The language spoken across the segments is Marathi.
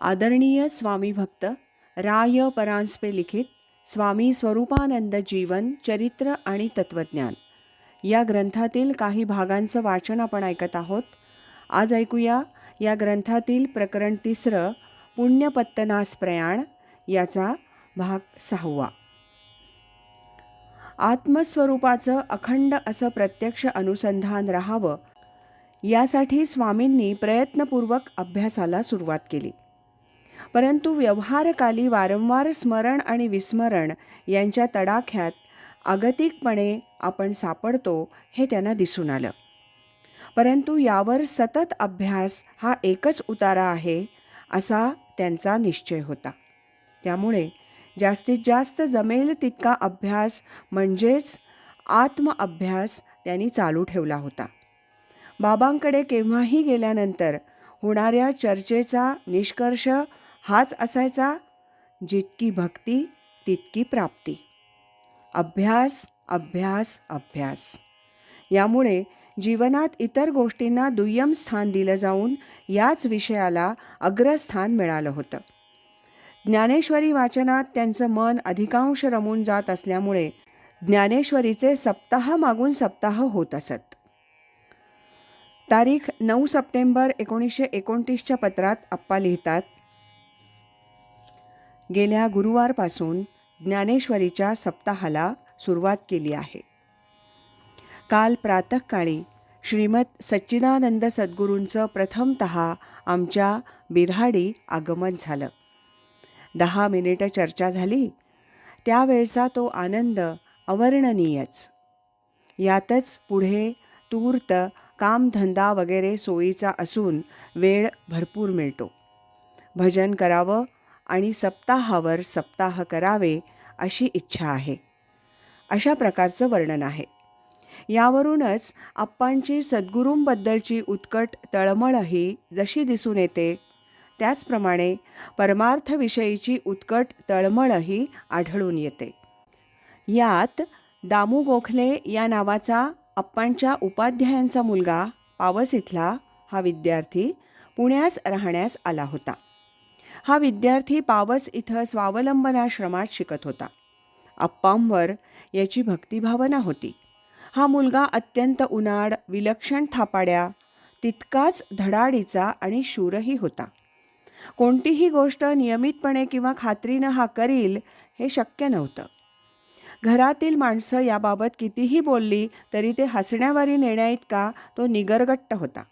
आदरणीय स्वामी भक्त राय परांजपे लिखित स्वामी स्वरूपानंद जीवन चरित्र आणि तत्त्वज्ञान. या ग्रंथातील काही भागांचं वाचन आपण ऐकत आहोत. आज ऐकूया या ग्रंथातील प्रकरण तिसरं पुण्यपत्तनास प्रयाण याचा भाग सहावा. आत्मस्वरूपाचं अखंड असं प्रत्यक्ष अनुसंधान राहावं यासाठी स्वामींनी प्रयत्नपूर्वक अभ्यासाला सुरुवात केली. परंतु व्यवहारकाली वारंवार स्मरण आणि विस्मरण यांच्या तडाख्यात आगतिकपणे आपण सापडतो हे त्यांना दिसून आलं. परंतु यावर सतत अभ्यास हा एकच उतारा आहे असा त्यांचा निश्चय होता. त्यामुळे जास्तीत जास्त जमेल तितका अभ्यास म्हणजेच आत्मअभ्यास त्यांनी चालू ठेवला होता. बाबांकडे केव्हाही गेल्यानंतर होणाऱ्या चर्चेचा निष्कर्ष हाच असायचा जितकी भक्ती तितकी प्राप्ती. अभ्यास अभ्यास अभ्यास. यामुळे जीवनात इतर गोष्टींना दुय्यम स्थान दिलं जाऊन याच विषयाला अग्रस्थान मिळालं होतं. ज्ञानेश्वरी वाचनात त्यांचं मन अधिकांश रमून जात असल्यामुळे ज्ञानेश्वरीचे सप्ताह मागून सप्ताह होत असत. तारीख नऊ सप्टेंबर एकोणीसशे एकोणतीसच्या पत्रात आप्पा लिहितात गेल्या गुरुवारपासून ज्ञानेश्वरीच्या सप्ताहाला सुरुवात केली आहे. काल प्रातःकाळी श्रीमद सच्चिदानंद सद्गुरूंचं प्रथमत आमच्या बिऱ्हाडी आगमन झालं. दहा मिनिटं चर्चा झाली. त्यावेळचा तो आनंद अवर्णनीयच. यातच पुढे तूर्त कामधंदा वगैरे सोयीचा असून वेळ भरपूर मिळतो. भजन करावं आणि सप्ताहावर सप्ताह करावे अशी इच्छा आहे. अशा प्रकारचं वर्णन आहे. यावरूनच आप्पांची सद्गुरूंबद्दलची उत्कट तळमळही जशी दिसून येते त्याचप्रमाणे परमार्थविषयीची उत्कट तळमळही आढळून येते. यात दामू गोखले या नावाचा आप्पांच्या उपाध्यायांचा मुलगा पावस इथला हा विद्यार्थी पुण्यास राहण्यास आला होता. हा विद्यार्थी पावस इथं स्वावलंबनाश्रमात शिकत होता. आप्पांवर याची भक्तिभावना होती. हा मुलगा अत्यंत उनाड विलक्षण थापाड्या तितकाच धडाडीचा आणि शूरही होता. कोणतीही गोष्ट नियमितपणे किंवा खात्रीनं हा करील हे शक्य नव्हतं. घरातील माणसं याबाबत कितीही बोलली तरी ते हसण्यावारी नेण्याइतका तो निगरगट्ट होता.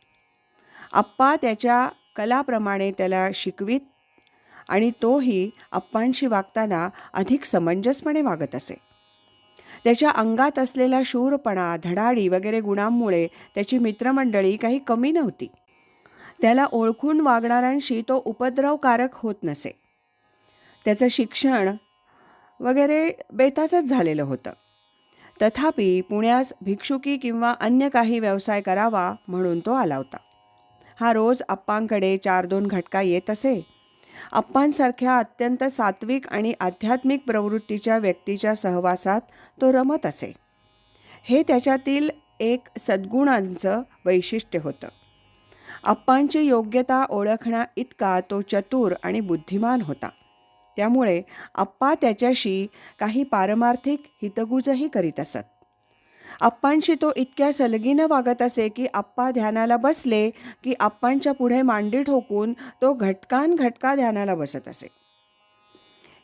आप्पा त्याच्या कलाप्रमाणे त्याला शिकवीत आणि तोही आप्पांशी वागताना अधिक समंजसपणे वागत असे. त्याच्या अंगात असलेला शूरपणा धडाडी वगैरे गुणांमुळे त्याची मित्रमंडळी काही कमी नव्हती. त्याला ओळखून वागणाऱ्यांशी तो उपद्रवकारक होत नसे. त्याचं शिक्षण वगैरे बेताचंच झालेलं होतं. तथापि पुण्यास भिक्षुकी किंवा अन्य काही व्यवसाय करावा म्हणून तो आला होता. हा रोज आप्पांकडे चार दोन घटका येत असे. अप्पांसारख्या अत्यंत सात्विक आणि आध्यात्मिक प्रवृत्तीच्या व्यक्तीच्या सहवासात तो रमत असे. हे त्याच्यातील एक सद्गुणांचं वैशिष्ट्य होतं. अप्पांची योग्यता ओळखण्या इतका तो चतुर आणि बुद्धिमान होता. त्यामुळे अप्पा त्याच्याशी काही पारमार्थिक हितगुजही करीत असत. आप्पांशी तो इतक्या सलगीनं वागत असे की आप्पा ध्यानाला बसले की आप्पांच्या पुढे मांडी ठोकून तो घटकान घटका ध्यानाला बसत असे.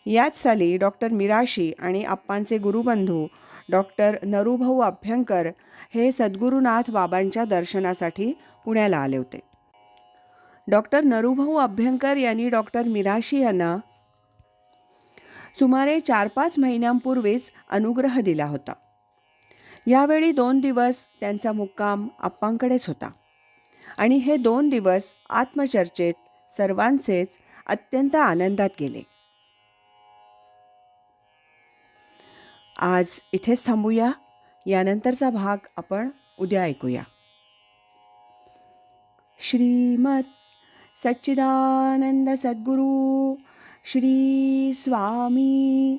याच साली डॉक्टर मिराशी आणि आप्पांचे गुरुबंधू डॉक्टर नरुभाऊ अभ्यंकर हे सद्गुरुनाथ बाबांच्या दर्शनासाठी पुण्याला आले होते. डॉक्टर नरुभाऊ अभ्यंकर यांनी डॉक्टर मिराशी यांना सुमारे चार पाच महिन्यांपूर्वीच अनुग्रह दिला होता. यावेळी दोन दिवस त्यांचा मुक्काम आप्पांकडेच होता. आणि हे दोन दिवस आत्मचर्चेत सर्वांचेच अत्यंत आनंदात गेले. आज इथेच थांबूया. यानंतरचा भाग आपण उद्या ऐकूया. श्रीमत सच्चिदानंद सद्गुरू श्री स्वामी